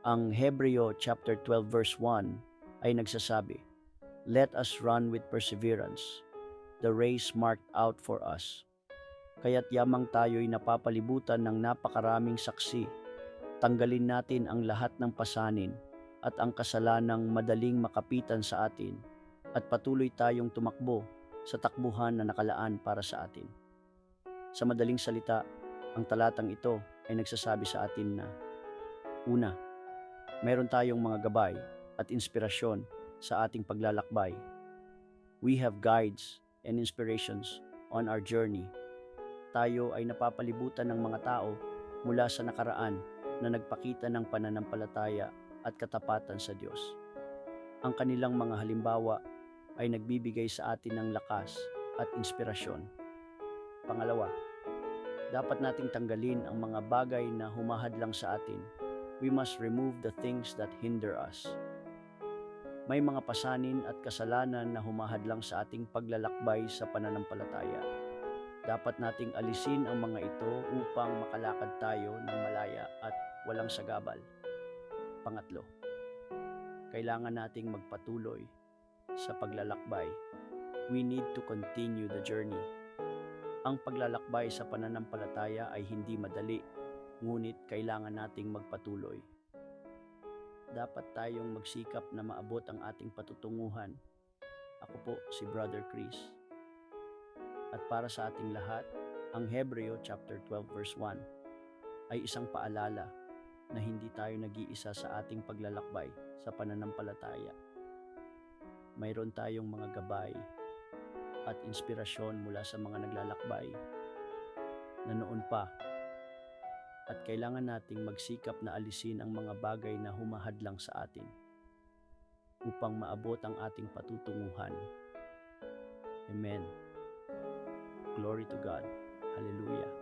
Ang Hebreo chapter 12 verse 1 ay nagsasabi, Let us run with perseverance, the race marked out for us. Kaya't yamang tayo'y napapalibutan ng napakaraming saksi. Tanggalin natin ang lahat ng pasanin at ang kasalanang madaling makapitan sa atin at patuloy tayong tumakbo sa takbuhan na nakalaan para sa atin. Sa madaling salita, ang talatang ito ay nagsasabi sa atin na Una, meron tayong mga gabay at inspirasyon sa ating paglalakbay. We have guides and inspirations on our journey. Tayo ay napapalibutan ng mga tao mula sa nakaraan na nagpakita ng pananampalataya at katapatan sa Diyos. Ang kanilang mga halimbawa ay nagbibigay sa atin ng lakas at inspirasyon. Pangalawa, dapat nating tanggalin ang mga bagay na humahadlang sa atin. We must remove the things that hinder us. May mga pasanin at kasalanan na humahadlang sa ating paglalakbay sa pananampalataya. Dapat nating alisin ang mga ito upang makalakad tayo ng malaya at walang sagabal. Pangatlo, kailangan nating magpatuloy sa paglalakbay. We need to continue the journey. Ang paglalakbay sa pananampalataya ay hindi madali, ngunit kailangan nating magpatuloy. Dapat tayong magsikap na maabot ang ating patutunguhan. Ako po si Brother Chris. At para sa ating lahat, ang Hebreo chapter 12 verse 1 ay isang paalala na hindi tayo nag-iisa sa ating paglalakbay sa pananampalataya. Mayroon tayong mga gabay at inspirasyon mula sa mga naglalakbay na noon pa at kailangan nating magsikap na alisin ang mga bagay na humahadlang sa atin upang maabot ang ating patutunguhan. Amen. Glory to God. Hallelujah.